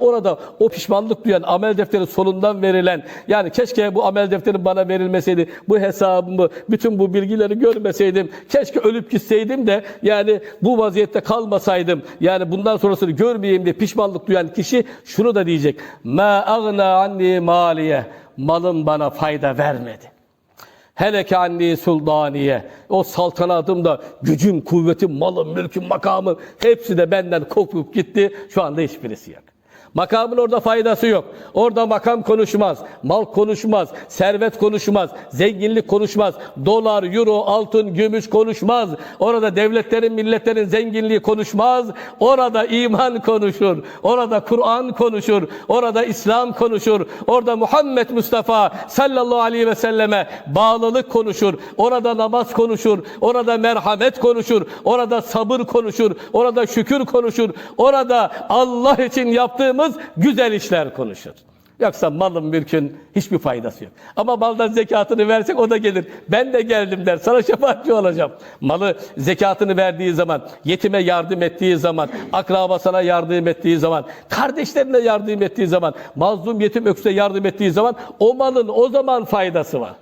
Orada o pişmanlık duyan amel defteri sonundan verilen yani keşke bu amel defteri bana verilmeseydi bu hesabımı bütün bu bilgileri görmeseydim keşke ölüp gitseydim de yani bu vaziyette kalmasaydım yani bundan sonrasını görmeyeyim diye pişmanlık duyan kişi şunu da diyecek ma agna anni maliye malım bana fayda vermedi. Heleke anni sultaniye. O saltanatımda gücüm, kuvvetim, malım, mülküm, makamım hepsi de benden kopup gitti. Şu anda hiçbirisi yok. Makamın orada faydası yok. Orada makam konuşmaz, mal konuşmaz, servet konuşmaz, zenginlik konuşmaz, dolar, euro, altın, gümüş konuşmaz. Orada devletlerin, milletlerin zenginliği konuşmaz. Orada iman konuşur, orada Kur'an konuşur, orada İslam konuşur, orada Muhammed Mustafa sallallahu aleyhi ve selleme bağlılık konuşur, orada namaz konuşur, orada merhamet konuşur, orada sabır konuşur, orada şükür konuşur, orada Allah için yaptığımız güzel işler konuşur. Yoksa malın mülkün hiçbir faydası yok. Ama maldan zekatını versek o da gelir. Ben de geldim der. Sana şefaatçi olacağım. Malı zekatını verdiği zaman, yetime yardım ettiği zaman, akrabasına yardım ettiği zaman, kardeşlerine yardım ettiği zaman, mazlum yetim öksüze yardım ettiği zaman o malın o zaman faydası var.